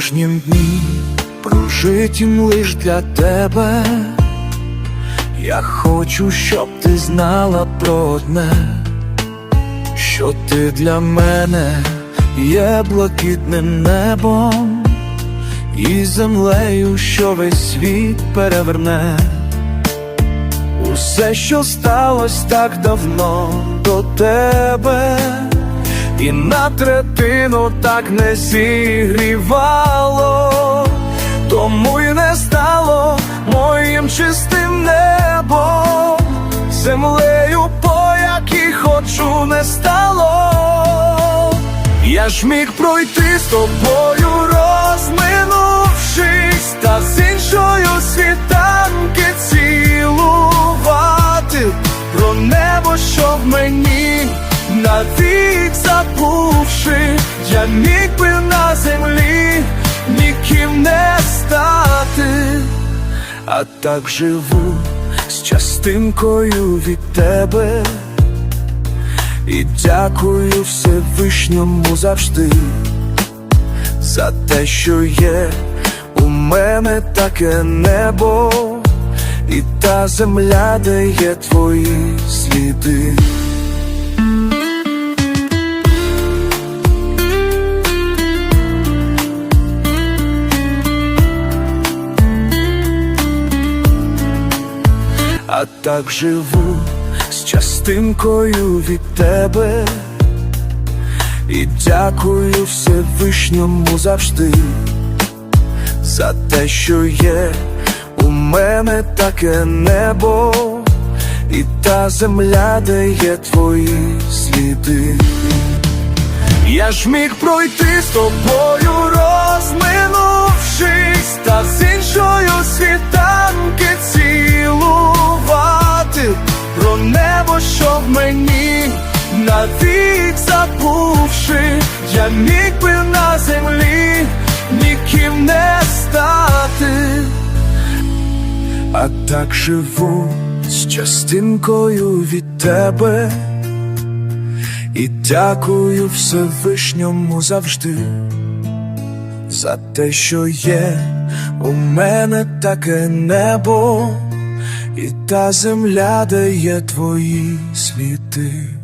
Кожні дні прожитім лиш для тебе. Я хочу, щоб ти знала про одне, що ти для мене є блакитним небом і землею, що весь світ переверне. Усе, що сталося так давно до тебе, і на третину так не зігрівало, тому й не стало моїм чистим небом, землею, по якій хочу, не стало. Я ж міг пройти з тобою, розминувшись, та з іншою світанки цілувати про небо, що в мені я міг би на землі ніким не стати, а так живу з частинкою від тебе. І дякую Всевишньому завжди за те, що є у мене таке небо, і та земля, де є твої сліди. А так живу з частинкою від тебе. І дякую Всевишньому завжди за те, що є у мене таке небо, і та земля, де є твої сліди. Я ж міг пройти з тобою, розминувшись, та з іншою світанки небо, що в мені. Навік забувши, я міг би на землі ніким не стати, а так живу з частинкою від тебе. І дякую Всевишньому завжди за те, що є у мене таке небо, і та земля, дає твої сліди.